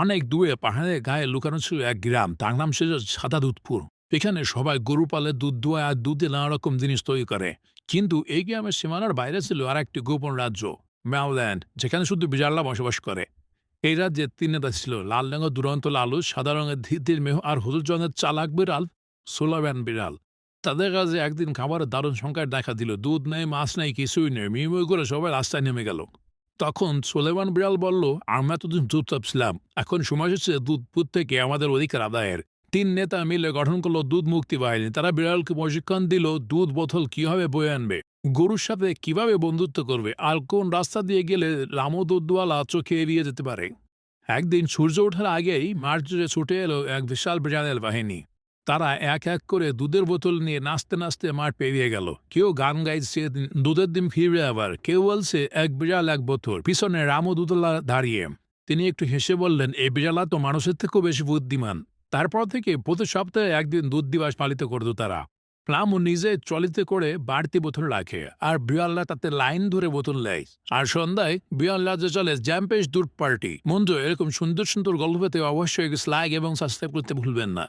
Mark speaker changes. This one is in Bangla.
Speaker 1: অনেক দূরে, পাহাড়ের গায়ে লুকানো ছিল এক গ্রাম। তার নাম ছিল সাদা দুধপুর এখানে সবাই গরু পালে, দুধ দোয়া আর দুধে নানা রকম জিনিস তৈরি করে। কিন্তু এই গ্রামের সীমানার বাইরে ছিল আর একটি গোপন রাজ্য, ম্যাওল্যান্ড, যেখানে শুধু বিড়ালরা বসবাস করে। এই রাজ্যে তিন নেতা ছিল, লাল রঙের দুরন্ত লালু, সাদা রঙের ধীর মেহ আর হলুদ রঙের চালাক বিড়াল সোলাব্যান বিড়াল। তাদের কাছে একদিন খাবারের দারুণ সংকট দেখা দিল, দুধ নেই, মাছ নেই, কিছুই নেই। মিমই করে সবাই রাস্তায় নেমে গেল। তখন সোলেমান বিড়াল বলল, আমরা এতদিন চুপচাপ ছিলাম। এখন সময় হচ্ছে দুধ থেকে আমাদের অধিকার আদায়ের। তিন নেতা মিলে গঠন করল দুধ মুক্তি বাহিনী। তারা বিড়ালকে প্রশিক্ষণ দিল, দুধ বোতল কীভাবে বয়ে আনবে, গরুর সাথে কীভাবে বন্ধুত্ব করবে, আর কোন রাস্তা দিয়ে গেলে রামো দুধওয়ালা চোখে এড়িয়ে যেতে পারে? একদিন সূর্য ওঠার আগেই জুড়ে ছুটে এলো এক বিশাল বিড়ালের বাহিনী। তারা এক এক করে দুধের বোতল নিয়ে নাচতে নাচতে মাঠ পেরিয়ে গেল। কেউ গান গাইছে, দুধের দিন ফিরবে আবার। কেউ বলছে, এক বিড়াল, এক বোতল। পিছনে রামও দুধলা দাঁড়িয়ে। তিনি একটু হেসে বললেন এই বিড়ালা তো মানুষের থেকেও বেশি বুদ্ধিমান। তারপর থেকে প্রতি সপ্তাহে একদিন দুধ দিবস পালিত করত তারা। রামু নিজে চলিতে করে বাড়তি বোতল রাখে আর বিড়ালরা তাতে লাইন ধরে বোতল নেয়। আর সন্ধ্যায় বিড়ালরা যে চলে জ্যাম্পেশ দুধ পার্টি মঞ্জু এরকম সুন্দর সুন্দর গল্প পেতে অবশ্যই লাইক এবং সাবস্ক্রাইব করতে ভুলবেন না।